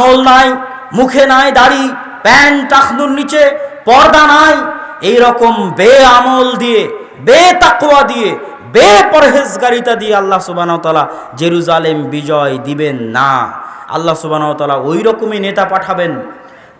আমল নাই, মুখে নাই দাড়ি, প্যান্ট টাকনুর নিচে, পর্দা নাই। এই রকম বে আমল দিয়ে বে তাকুয়া দিয়ে বে পরহেজগারিতা দিয়ে আল্লাহ সুবাহতালা জেরুজালেম বিজয় দিবেন না। আল্লাহ সুবাহ তালা ওই রকমই নেতা পাঠাবেন।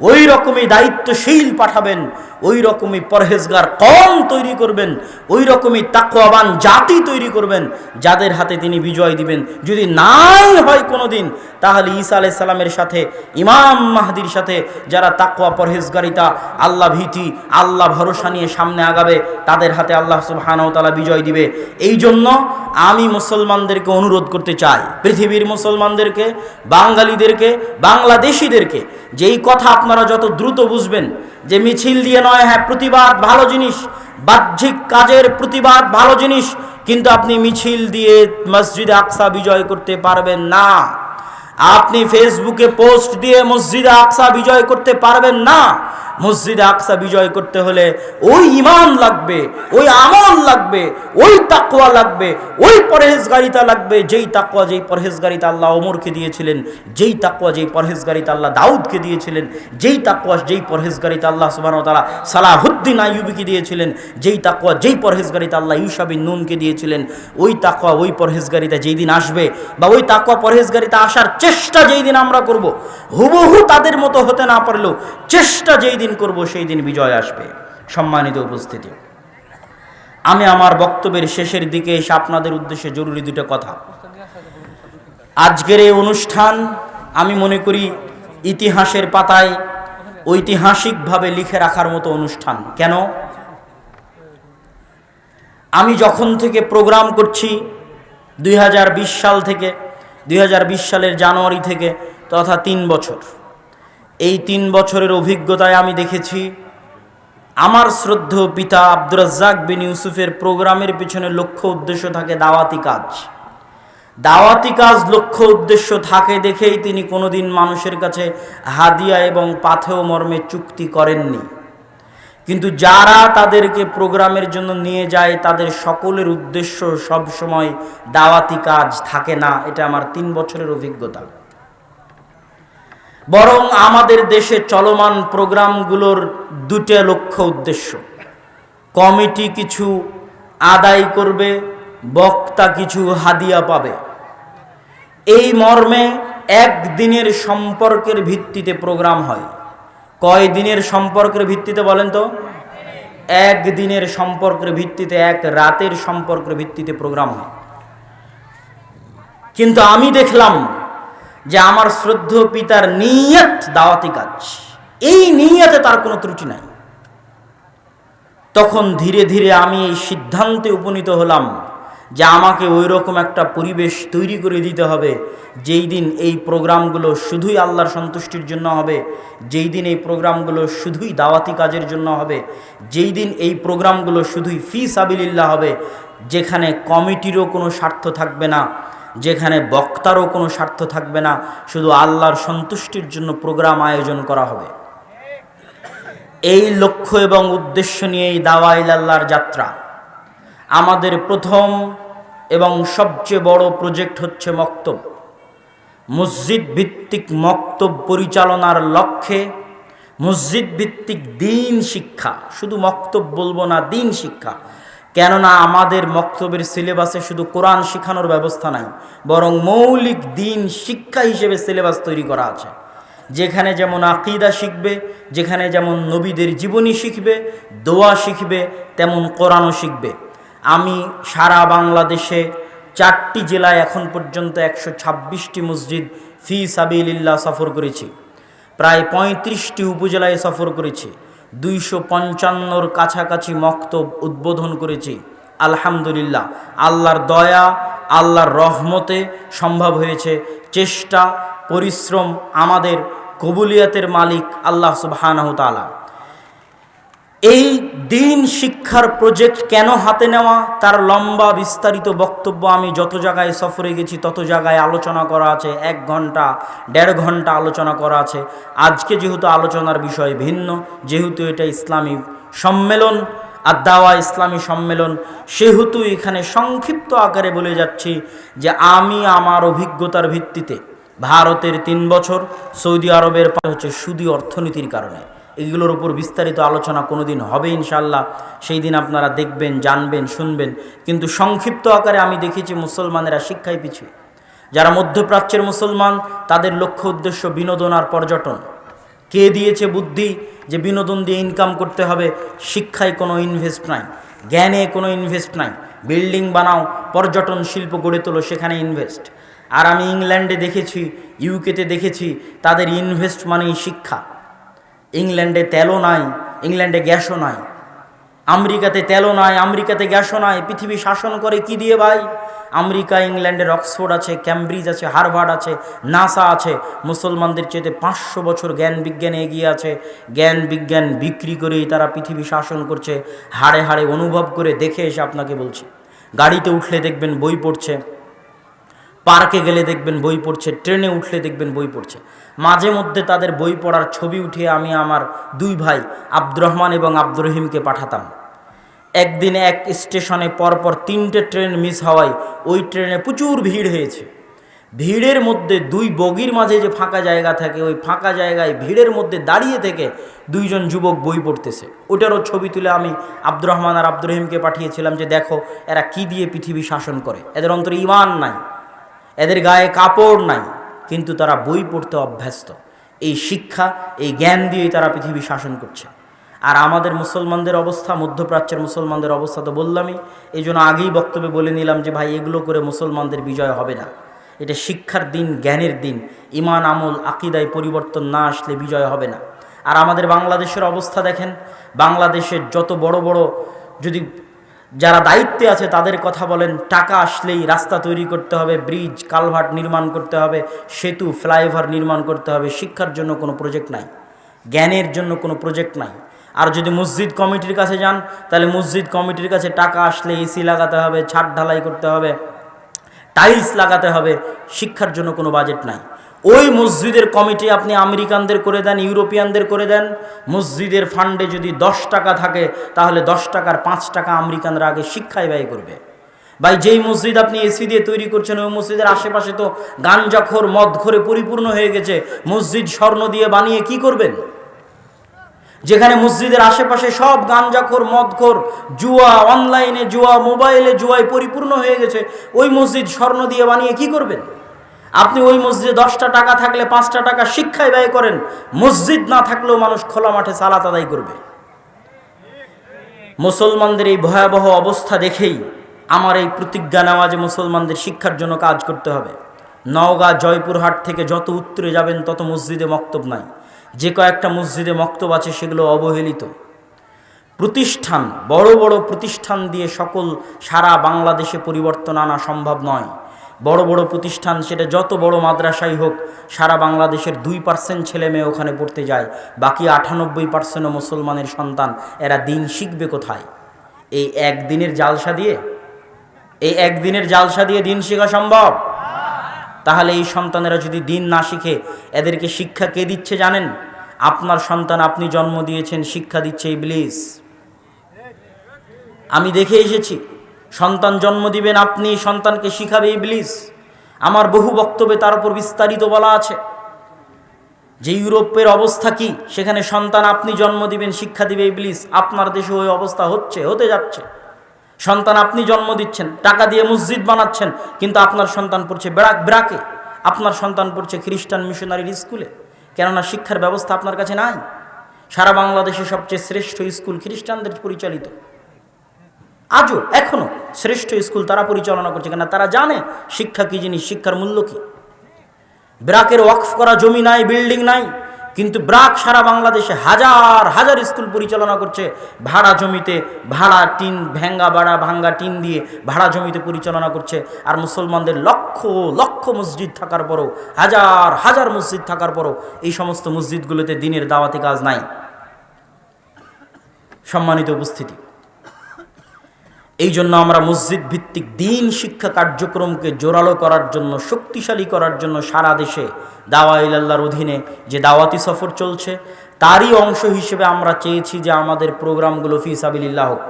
ওই রকমই দায়িত্বশীল পাঠাবেন, ওই রকমই পরহেজগার কম তৈরি করবেন, ওই রকমই তাকওয়াবান জাতি তৈরি করবেন, যাদের হাতে তিনি বিজয় দিবেন। যদি নাই হয় কোনো দিন তাহলে ঈসা আলাই সালামের সাথে, ইমাম মাহাদির সাথে যারা তাকওয়া, পরহেজগারিতা, আল্লাহ ভীতি, আল্লাহ ভরসা নিয়ে সামনে আগাবে, তাদের হাতে আল্লাহ সুবহানাহু তাআলা বিজয় দিবে। এই জন্য আমি মুসলমানদেরকে অনুরোধ করতে চাই, পৃথিবীর মুসলমানদেরকে, বাঙালিদেরকে, বাংলাদেশিদেরকে, যেই কথা আপনারা যত দ্রুত বুঝবেন যে মিছিল দিয়ে নয় হ্যাঁ প্রতিবাদ ভালো জিনিস, বাহ্যিক কাজের প্রতিবাদ ভালো জিনিস, কিন্তু আপনি মিছিল দিয়ে মসজিদে আকসা বিজয় করতে পারবেন না। আপনি ফেসবুকে পোস্ট দিয়ে মসজিদে আকসা বিজয় করতে পারবেন না। মসজিদে আকসা বিজয় করতে হলে ওই ইমান লাগবে, ওই আমল লাগবে, ওই তাকওয়া লাগবে, ওই পরহেজগারিতা লাগবে। যেই তাকওয়া যেই পরহেজগারিতা আল্লাহ ওমরকে দিয়েছিলেন, যেই তাকওয়া যেই পরহেজগারিতা আল্লাহ দাউদকে দিয়েছিলেন, যেই তাকওয়া যেই পরহেজগারিতা আল্লাহ ওয়া তাআলা সালাহুদ্দিন আইয়ুবিকে দিয়েছিলেন, যেই তাকওয়া যেই পরহেজগারিতা আল্লাহ ইউসাবিন নুনকে দিয়েছিলেন, ওই তাকওয়া ওই পরহেজগারিতা যেই দিন আসবে বা ওই তাকওয়া পরহেজগারিতা আসার চেষ্টা যেই দিন আমরা করব, হুবহু তাদের মতো হতে না পারলেও চেষ্টা যেই দিন করব, সেই দিন বিজয় আসবে। সম্মানিত উপস্থিতি। আমি আমার বক্তব্যের শেষের দিকে এসে আপনাদের উদ্দেশ্যে জরুরি দুটো কথা। আজকের এই অনুষ্ঠান, আমি মনে করি, ইতিহাসের পাতায় ঐতিহাসিকভাবে লিখে রাখার মতো অনুষ্ঠান। কেন? আমি যখন থেকে প্রোগ্রাম করছি, দুই হাজার বিশ সাল থেকে, দুই হাজার বিশ সালের জানুয়ারি থেকে তথা তিন বছর। এই তিন বছরের অভিজ্ঞতায় আমি দেখেছি, আমার শ্রদ্ধ পিতা আব্দুর রাজ্জাক বিন ইউসুফের প্রোগ্রামের পিছনে লক্ষ্য উদ্দেশ্য থাকে দাওয়াতি কাজ। দাওয়াতি কাজ লক্ষ্য উদ্দেশ্য থাকে দেখেই তিনি কোনোদিন মানুষের কাছে হাদিয়া এবং পাথেয় মর্মে চুক্তি করেননি। কিন্তু যারা তাদেরকে প্রোগ্রামের জন্য নিয়ে যায়, তাদের সকলের উদ্দেশ্য সবসময় দাওয়াতি কাজ থাকে না, এটা আমার তিন বছরের অভিজ্ঞতা। বরং আমাদের দেশে চলমান প্রোগ্রামগুলোর দুটো লক্ষ্য উদ্দেশ্য। কমিটি কিছু আদায় করবে, বক্তা কিছু হাদিয়া পাবে। এই মর্মে একদিনের সম্পর্কের ভিত্তিতে প্রোগ্রাম হয়। কয় দিনের সম্পর্কের ভিত্তিতে বলেন তো? একদিনের সম্পর্কের ভিত্তিতে, এক রাতের সম্পর্কের ভিত্তিতে প্রোগ্রাম হয়। কিন্তু আমি দেখলাম যে আমার শ্রদ্ধ পিতার নিয়ত দাওয়াতি কাজ। এই নিয়তে তার কোনো ত্রুটি নাই। তখন ধীরে ধীরে আমি এই সিদ্ধান্তে উপনীত হলাম যে আমাকে ওই রকম একটা পরিবেশ তৈরি করে দিতে হবে, যেই দিন এই প্রোগ্রামগুলো শুধুই আল্লাহর সন্তুষ্টির জন্য হবে, যেই দিন এই প্রোগ্রামগুলো শুধুই দাওয়াতি কাজের জন্য হবে, যেই দিন এই প্রোগ্রামগুলো শুধুই ফি সাবিলিল্লাহ হবে, যেখানে কমিটিরও কোনো স্বার্থ থাকবে না। যেখানে বক্তারও কোনো স্বার্থ থাকবে না, শুধু আল্লাহর সন্তুষ্টির জন্য প্রোগ্রাম আয়োজন করা হবে। এই লক্ষ্য এবং উদ্দেশ্য নিয়ে এই দাওয়াইল আল্লাহর যাত্রা। আমাদের প্রথম এবং সবচেয়ে বড় প্রজেক্ট হচ্ছে মক্তব। মসজিদ ভিত্তিক মক্তব পরিচালনার লক্ষ্যে মসজিদ ভিত্তিক দিন শিক্ষা। শুধু মক্তব বলব না, দিন শিক্ষা। কেননা আমাদের মক্তবের সিলেবাসে শুধু কোরআন শেখানোর ব্যবস্থা নাই, বরং মৌলিক দিন শিক্ষা হিসেবে সিলেবাস তৈরি করা আছে। যেখানে যেমন আকিদা শিখবে, যেখানে যেমন নবীদের জীবনী শিখবে, দোয়া শিখবে, তেমন কোরআনও শিখবে। আমি সারা বাংলাদেশে চারটি জেলায় এখন পর্যন্ত একশো ছাব্বিশটি মসজিদ ফি সাবিল্লাহ সফর করেছি। প্রায় পঁয়ত্রিশটি উপজেলায় সফর করেছি। দুইশো পঞ্চান্নর কাছাকাছি মক্তব উদ্বোধন করেছি। আলহামদুলিল্লাহ, আল্লাহর দয়া, আল্লাহর রহমতে সম্ভব হয়েছে। চেষ্টা, পরিশ্রম আমাদের কবুলিয়াতের মালিক আল্লাহ সুবাহানাহ তালা এই দিন শিক্ষার প্রজেক্ট কেন হাতে নেওয়া? তার লম্বা বিস্তারিত বক্তব্য আমি যত জায়গায় সফরে গেছি, তত জায়গায় আলোচনা করা আছে। এক ঘণ্টা, দেড় ঘণ্টা আলোচনা করা আছে। আজকে যেহেতু আলোচনার বিষয় ভিন্ন, যেহেতু এটা ইসলামী সম্মেলন, আর দাওয়া ইসলামী সম্মেলন, সেহেতু এখানে সংক্ষিপ্ত আকারে বলে যাচ্ছি যে আমি আমার অভিজ্ঞতার ভিত্তিতে ভারতের তিন বছর, সৌদি আরবের হচ্ছে সুদি অর্থনীতির কারণে। এগুলোর উপর বিস্তারিত আলোচনা কোনোদিন হবে ইনশাল্লাহ সেই দিন আপনারা দেখবেন, জানবেন, শুনবেন। কিন্তু সংক্ষিপ্ত আকারে আমি দেখেছি মুসলমানেরা শিক্ষায় পিছিয়ে। যারা মধ্যপ্রাচ্যের মুসলমান, তাদের লক্ষ্য উদ্দেশ্য বিনোদন আর পর্যটন। কে দিয়েছে বুদ্ধি যে বিনোদন দিয়ে ইনকাম করতে হবে? শিক্ষায় কোনো ইনভেস্ট নাই। জ্ঞানে কোনো ইনভেস্ট নাই। বিল্ডিং বানাও, পর্যটন শিল্প গড়ে তোলো, সেখানে ইনভেস্ট আর আমি ইংল্যান্ডে দেখেছি ইউকেতে দেখেছি, তাদের ইনভেস্ট মানেই শিক্ষা। ইংল্যান্ডে তেলও নাই, ইংল্যান্ডে গ্যাসও নাই। আমেরিকাতে তেলও নাই, আমেরিকাতে গ্যাসও নাই। পৃথিবী শাসন করে কি দিয়ে ভাই? আমেরিকা, ইংল্যান্ডের অক্সফোর্ড আছে, ক্যামব্রিজ আছে, হার্ভার্ড আছে, নাসা আছে। মুসলমানদের চেয়ে পাঁচশো বছর জ্ঞান বিজ্ঞানে এগিয়ে আছে। জ্ঞান বিজ্ঞান বিক্রি করেই তারা পৃথিবী শাসন করছে। হাড়ে হাড়ে অনুভব করে দেখে এসে আপনাকে বলছি। গাড়িতে উঠলে দেখবেন বই পড়ছে। পার্কে গেলে দেখবেন বই পড়ছে। ট্রেনে উঠলে দেখবেন বই পড়ছে। মাঝে মধ্যে তাদের বই পড়ার ছবি উঠিয়ে আমি আমার দুই ভাই আব্দুর রহমান এবং আব্দুর রহিমকে পাঠাতাম। একদিন এক স্টেশনে পরপর তিনটে ট্রেন মিস হওয়ায় ওই ট্রেনে প্রচুর ভিড় হয়েছে। ভিড়ের মধ্যে দুই বগির মাঝে যে ফাঁকা জায়গা থাকে, ওই ফাঁকা জায়গায় ভিড়ের মধ্যে দাঁড়িয়ে থেকে দুইজন যুবক বই পড়তেছে। ওটারও ছবি তুলে আমি আব্দুর রহমান আর আব্দুর রহিমকে পাঠিয়েছিলাম যে, দেখো, এরা কি দিয়ে পৃথিবী শাসন করে? এদের অন্তরে ইমান নাই। এদের গায়ে কাপড় নাই। কিন্তু তারা বই পড়তে অভ্যস্ত। এই শিক্ষা, এই জ্ঞান দিয়েই তারা পৃথিবী শাসন করছে। আর আমাদের মুসলমানদের অবস্থা, মধ্যপ্রাচ্যের মুসলমানদের অবস্থা তো বললামই। এই জন্য আগেই বক্তব্যে বলে নিলাম যে, ভাই, এগুলো করে মুসলমানদের বিজয় হবে না। এটা শিক্ষার দিন, জ্ঞানের দিন। ইমান, আমল, আকিদায় পরিবর্তন না আসলে বিজয় হবে না। আর আমাদের বাংলাদেশের অবস্থা দেখেন, বাংলাদেশের যত বড় বড় যদি যারা দায়িত্বে আছে, তাদের কথা বলেন, টাকা আসলেই রাস্তা তৈরি করতে হবে, ব্রিজ, কালভার্ট নির্মাণ করতে হবে, সেতু, ফ্লাইওভার নির্মাণ করতে হবে, শিক্ষার জন্য কোনো প্রজেক্ট নাই, জ্ঞানের জন্য কোনো প্রজেক্ট নাই। আর যদি মসজিদ কমিটির কাছে যান, তাহলে মসজিদ কমিটির কাছে টাকা আসলে এসি লাগাতে হবে, ছাদ ঢালাই করতে হবে টাইলস লাগাতে হবে, শিক্ষার জন্য কোনো বাজেট নাই। ওই মসজিদের কমিটি আপনি আমেরিকানদের করে দেন, ইউরোপিয়ানদের করে দেন, মসজিদের ফান্ডে যদি দশ টাকা থাকে, তাহলে দশ টাকার পাঁচ টাকা আমেরিকানরা আগে শিক্ষায় ব্যয় করবে। ভাই, যেই মসজিদ আপনি এসি দিয়ে তৈরি করছেন, ওই মসজিদের আশেপাশে তো গাঞ্জাখোর মদ ঘরে পরিপূর্ণ হয়ে গেছে। মসজিদ স্বর্ণ দিয়ে বানিয়ে কি করবেন? যেখানে মসজিদের আশেপাশে সব গাঞ্জাখোর মদখোর, জুয়া, অনলাইনে জুয়া, মোবাইলে জুয়ায় পরিপূর্ণ হয়ে গেছে, ওই মসজিদ স্বর্ণ দিয়ে বানিয়ে কি করবেন? আপনি ওই মসজিদে দশটা টাকা থাকলে পাঁচটা টাকা শিক্ষায় ব্যয় করেন, মসজিদ না থাকলেও মানুষ খোলা মাঠে সালাত আদায় করবে। মুসলমানদের এই ভয়াবহ অবস্থা দেখেই আমার এই প্রতিজ্ঞা নেওয়া যে মুসলমানদের শিক্ষার জন্য কাজ করতে হবে। নওগাঁ, জয়পুরহাট থেকে যত উত্তরে যাবেন, তত মসজিদে মক্তব নাই। যে কয়েকটা মসজিদে মক্তব আছে সেগুলো অবহেলিত। প্রতিষ্ঠান, বড় বড় প্রতিষ্ঠান দিয়ে সকল সারা বাংলাদেশে পরিবর্তন আনা সম্ভব নয়। বড় বড় প্রতিষ্ঠান, সেটা যত বড় মাদ্রাসাই হোক, সারা বাংলাদেশের দুই পার্সেন্ট ছেলে মেয়ে ওখানে পড়তে যায়। বাকি আটানব্বই পার্সেন্ট মুসলমানের সন্তান। এরা দিন শিখবে কোথায়? এই একদিনের জালসা দিয়ে? এই একদিনের জালসা দিয়ে দিন শেখা সম্ভব? তাহলে এই সন্তানেরা যদি দিন না শিখে, এদেরকে শিক্ষা কে দিচ্ছে জানেন? আপনার সন্তান আপনি জন্ম দিয়েছেন, শিক্ষা দিচ্ছে ইবলিস। আমি দেখে এসেছি, সন্তান জন্ম দিবেন আপনি, সন্তানকে শিখাবে ইবলিস। আমার বহু বক্তব্যে তার উপর বিস্তারিত বলা আছে। যে ইউরোপের অবস্থা কি, সেখানে সন্তান আপনি জন্ম দিবেন, শিক্ষা দিবে ইবলিস, আপনার দেশে ওই অবস্থা হচ্ছে, হতে যাচ্ছে। সন্তান আপনি জন্ম দিচ্ছেন, টাকা দিয়ে মসজিদ বানাচ্ছেন, কিন্তু আপনার সন্তান পড়ছে ব্রাক ব্রাকে আপনার সন্তান পড়ছে খ্রিস্টান মিশনারির স্কুলে। কেননা শিক্ষার ব্যবস্থা আপনার কাছে নাই। সারা বাংলাদেশে সবচেয়ে শ্রেষ্ঠ স্কুল খ্রিস্টানদের পরিচালিত। আজও এখনও শ্রেষ্ঠ স্কুল তারা পরিচালনা করছে কেন তারা জানে শিক্ষা কী জিনিস, শিক্ষার মূল্য কী। ব্রাকের ওয়াকফ করা জমি নাই, বিল্ডিং নাই কিন্তু ব্রাক সারা বাংলাদেশে হাজার হাজার স্কুল পরিচালনা করছে। ভাড়া জমিতে ভাড়া টিন ভেঙ্গা বাড়া ভাঙ্গা টিন দিয়ে ভাড়া জমিতে পরিচালনা করছে। আর মুসলমানদের লক্ষ লক্ষ মসজিদ থাকার পরও, হাজার হাজার মসজিদ থাকার পরও এই সমস্ত মসজিদগুলোতে দিনের দাওয়াতি কাজ নাই। সম্মানিত উপস্থিতি। এই জন্য আমরা মসজিদ ভিত্তিক দিন শিক্ষা কার্যক্রমকে জোরালো করার জন্য, শক্তিশালী করার জন্য সারা দেশে দাওয়া ইল্লাহর অধীনে যে দাওয়াতি সফর চলছে, তারই অংশ হিসেবে আমরা চেয়েছি যে আমাদের প্রোগ্রামগুলো ফি সাবিলিল্লাহ হোক।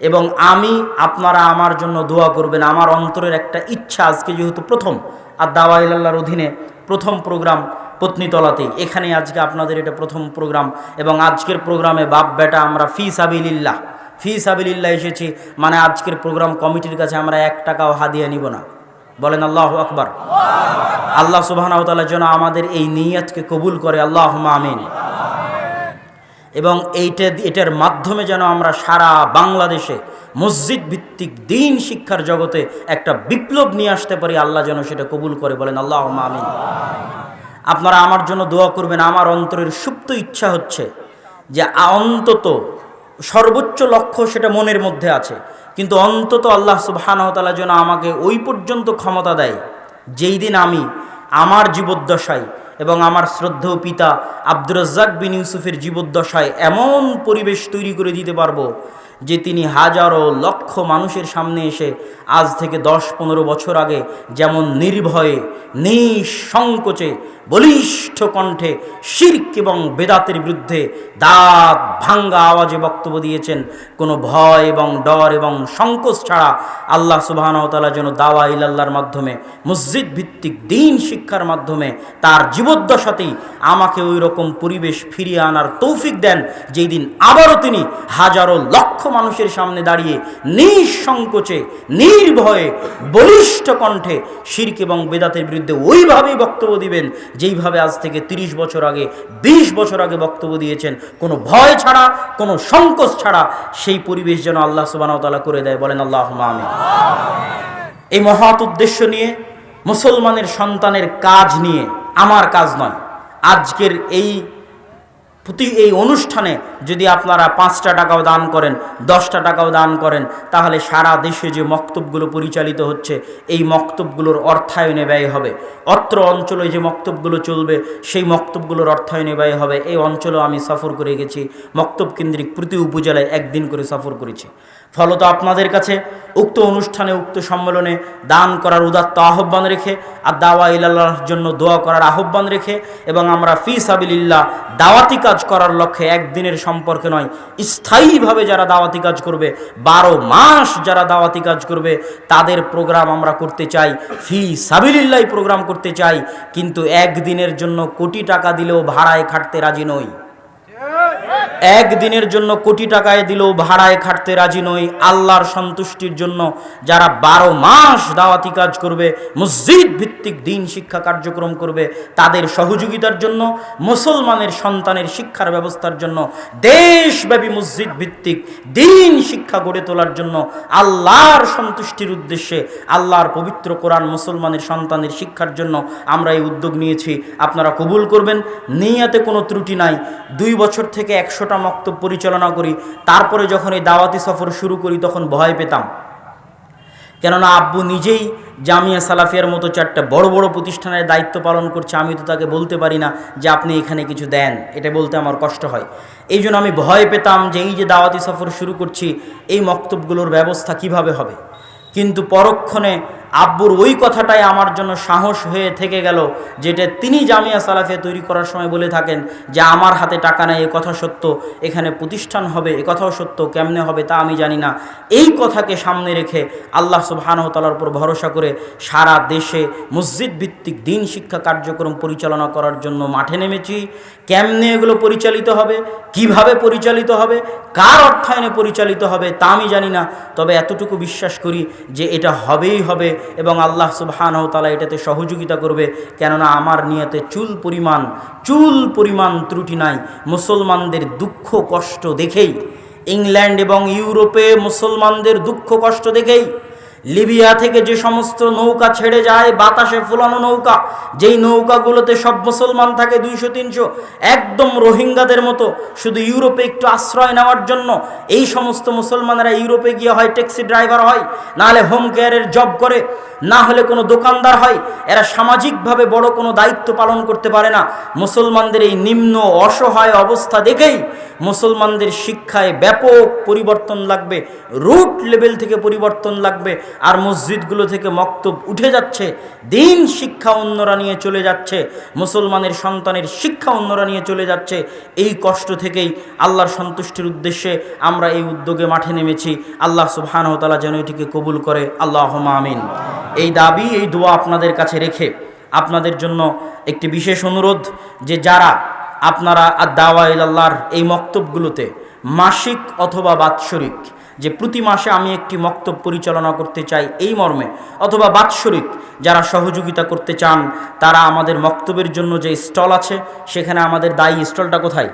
এবং আমি, আপনারা আমার জন্য দোয়া করবেন, আমার অন্তরের একটা ইচ্ছা আজকে যেহেতু প্রথম, আর দাওয়া ইল্লাহর অধীনে প্রথম প্রোগ্রাম পত্নীতলাতেই এখানে আজকে আপনাদের এটা প্রথম প্রোগ্রাম এবং আজকের প্রোগ্রামে বাপ বেটা আমরা ফি সাবিলিল্লাহ ফি সাবিলিল্লাহ এসেছি। মানে আজকের প্রোগ্রাম কমিটির কাছে আমরা এক টাকাও হাদিয়া নিব না। বলেন আল্লাহ আকবর। আল্লাহ সুবাহ যেন আমাদের এই নিয়তকে কবুল করে। আল্লাহ আমিন। এবং এইটা, এটার মাধ্যমে যেন আমরা সারা বাংলাদেশে মসজিদ ভিত্তিক দিন শিক্ষার জগতে একটা বিপ্লব নিয়ে আসতে পারি। আল্লাহ যেন সেটা কবুল করে। বলেন আল্লাহ আমিন। আপনারা আমার জন্য দোয়া করবেন। আমার অন্তরের সুপ্ত ইচ্ছা হচ্ছে যে অন্তত সর্বোচ্চ লক্ষ্য সেটা মনের মধ্যে আছে। কিন্তু অন্তত আল্লাহ সুবাহানতালা যেন আমাকে ওই পর্যন্ত ক্ষমতা দেয়, যেই দিন আমি আমার জীবদ্দশায় এবং আমার শ্রদ্ধেয় পিতা আব্দুর বিন ইউসুফের জীবদ্দশায় এমন পরিবেশ তৈরি করে দিতে পারব যে তিনি হাজারো লক্ষ মানুষের সামনে এসে আজ থেকে দশ পনেরো বছর আগে যেমন নির্ভয়ে, নিঃসংকোচে, বলিষ্ঠ কণ্ঠে শির্ক এবং বেদাতের বিরুদ্ধে দাঁত ভাঙ্গা আওয়াজে বক্তব্য দিয়েছেন, কোনো ভয় এবং ডর এবং সংকোচ ছাড়া আল্লাহ সুবাহনতালা যেন দাওয়া ইলাল্লার মাধ্যমে মসজিদ ভিত্তিক দিন শিক্ষার মাধ্যমে তার জীবদ্দশাতেই আমাকে ওই রকম পরিবেশ ফিরিয়ে আনার তৌফিক দেন, যেই দিন আবারও তিনি হাজারো লক্ষ মানুষের সামনে দাঁড়িয়ে নিঃসংকোচে, নির্ভয়ে, বলিষ্ঠ কণ্ঠে শির্ক এবং বেদাতের বিরুদ্ধে ওইভাবেই বক্তব্য দিবেন যেইভাবে আজ থেকে ৩০ বছর আগে ২০ বছর আগে বক্তব্য দিয়েছেন। কোনো ভয় ছাড়া, কোনো সংকোচ ছাড়া সেই পরিবেশ যেন আল্লাহ সুবাহতালা করে দেয়। বলেন আল্লাহ আমি এই মহৎ উদ্দেশ্য নিয়ে, মুসলমানের সন্তানের কাজ নিয়ে, আমার কাজ নয়। আজকের এই প্রতি এই অনুষ্ঠানে যদি আপনারা পাঁচটা টাকাও দান করেন, দশটা টাকাও দান করেন, তাহলে সারা দেশে যে মক্তবগুলো পরিচালিত হচ্ছে, এই মক্তবগুলোর অর্থায়নে ব্যয় হবে। অত্র অঞ্চলে যে মক্তবগুলো চলবে, সেই মক্তবগুলোর অর্থায়নে ব্যয় হবে। এই অঞ্চলেও আমি সফর করে গেছি। মক্তব কেন্দ্রিক প্রতি উপজেলায় একদিন করে সফর করেছি। ফলত আপনাদের কাছে উক্ত অনুষ্ঠানে, উক্ত সম্মেলনে দান করার উদাত্ত আহ্বান রেখে, আর দাওয়া ইল্লাহর জন্য দোয়া করার আহ্বান রেখে, এবং আমরা ফি সাবিল্লাহ দাওয়াতি কাজ করার লক্ষ্যে একদিনের সম্পর্কে নয়, স্থায়ীভাবে যারা দাওয়াতি কাজ করবে, বারো মাস যারা দাওয়াতি কাজ করবে, তাদের প্রোগ্রাম আমরা করতে চাই, ফি সাবিলিল্লাহ প্রোগ্রাম করতে চাই, কিন্তু একদিনের জন্য কোটি টাকা দিলেও ভাড়ায় খাটতে রাজি নই। একদিনের জন্য কোটি টাকায় দিলেও ভাড়ায় খাটতে রাজি নই। আল্লাহর সন্তুষ্টির জন্য যারা বারো মাস দাওয়াতি কাজ করবে, মসজিদ ভিত্তিক দিন শিক্ষা কার্যক্রম করবে, তাদের সহযোগিতার জন্য, মুসলমানের সন্তানের শিক্ষার ব্যবস্থার জন্য, দেশব্যাপী মসজিদ ভিত্তিক দিন শিক্ষা গড়ে তোলার জন্য আল্লাহর সন্তুষ্টির উদ্দেশ্যে, আল্লাহর পবিত্র কোরআন মুসলমানের সন্তানের শিক্ষার জন্য আমরা এই উদ্যোগ নিয়েছি। আপনারা কবুল করবেন, নিয়াতে কোনো ত্রুটি নাই। দুই বছর থেকে একশোটা মক্তব পরিচালনা করি, তারপরে যখন এই দাওয়াতি সফর শুরু করি, তখন ভয় পেতাম। কেননা আব্বু নিজেই জামিয়া সালাফিয়ার মতো চারটা বড় বড় প্রতিষ্ঠানের দায়িত্ব পালন করছে আমি তো তাকে বলতে পারি না যে আপনি এখানে কিছু দেন, এটা বলতে আমার কষ্ট হয়। এই জন্য আমি ভয় পেতাম যে এই যে দাওয়াতি সফর শুরু করছি, এই মক্তবগুলোর ব্যবস্থা কীভাবে হবে? কিন্তু পরক্ষণে আব্বুর ওই কথাটাই আমার জন্য সাহস হয়ে থেকে গেল, যেটা তিনি জামিয়া সালাফে তৈরি করার সময় বলে থাকেন যে, আমার হাতে টাকা নেই, এ কথা সত্য। এখানে প্রতিষ্ঠান হবে, এ কথাও সত্য, কেমনে হবে তা আমি জানি না। এই কথাকে সামনে রেখে আল্লাহ সুবাহানহতালার উপর ভরসা করে সারা দেশে মসজিদ ভিত্তিক দিন শিক্ষা কার্যক্রম পরিচালনা করার জন্য মাঠে নেমেছি। কেমনে এগুলো পরিচালিত হবে? কীভাবে পরিচালিত হবে? কার অর্থায়নে পরিচালিত হবে তা আমি জানি না। তবে এতটুকু বিশ্বাস করি যে, এটা হবেই হবে। এবং আল্লাহ সুবহানহ তালা এটাতে সহযোগিতা করবে। কেননা আমার নিয়তে চুল পরিমাণ চুল পরিমাণ ত্রুটি নাই। মুসলমানদের দুঃখ কষ্ট দেখেই, ইংল্যান্ড এবং ইউরোপে মুসলমানদের দুঃখ কষ্ট দেখেই লিবিয়া থেকে যে সমস্ত নৌকা ছেড়ে যায়, বাতাসে ফুলানো নৌকা, যেই নৌকাগুলোতে সব মুসলমান থাকে দুইশো, তিনশো, একদম রোহিঙ্গাদের মতো, শুধু ইউরোপে একটু আশ্রয় নেওয়ার জন্য, এই সমস্ত মুসলমানেরা ইউরোপে গিয়ে হয় ট্যাক্সি ড্রাইভার হয়, নাহলে হোম কেয়ারের জব করে না হলে কোনো দোকানদার হয়, এরা সামাজিকভাবে বড় কোনো দায়িত্ব পালন করতে পারে না। মুসলমানদের এই নিম্ন অসহায় অবস্থা দেখেই মুসলমানদের শিক্ষায় ব্যাপক পরিবর্তন লাগবে রুট লেভেল থেকে পরিবর্তন লাগবে, আর মসজিদগুলো থেকে মক্তব উঠে যাচ্ছে, দিন শিক্ষা অন্যরা নিয়ে চলে যাচ্ছে, মুসলমানের সন্তানের শিক্ষা অন্যরা নিয়ে চলে যাচ্ছে। এই কষ্ট থেকেই আল্লাহর সন্তুষ্টির উদ্দেশ্যে আমরা এই উদ্যোগে মাঠে নেমেছি। আল্লাহ সুবহানহতালা যেন এটিকে কবুল করে। আল্লাহ আমিন। এই দাবি, এই দোয়া আপনাদের কাছে রেখে আপনাদের জন্য একটি বিশেষ অনুরোধ যে যারা আপনারা দাওয়া আল্লাহর এই মক্তবগুলোতে মাসিক অথবা বাৎসরিক, যে প্রতি মাসে আমি একটি মক্তব পরিচালনা করতে চাই এই মর্মে, অথবা বাৎসরিক যারা সহযোগিতা করতে চান, তারা আমাদের মক্তবের জন্য যে স্টল আছে, সেখানে আমাদের দায়ী স্টলটা কোথায়?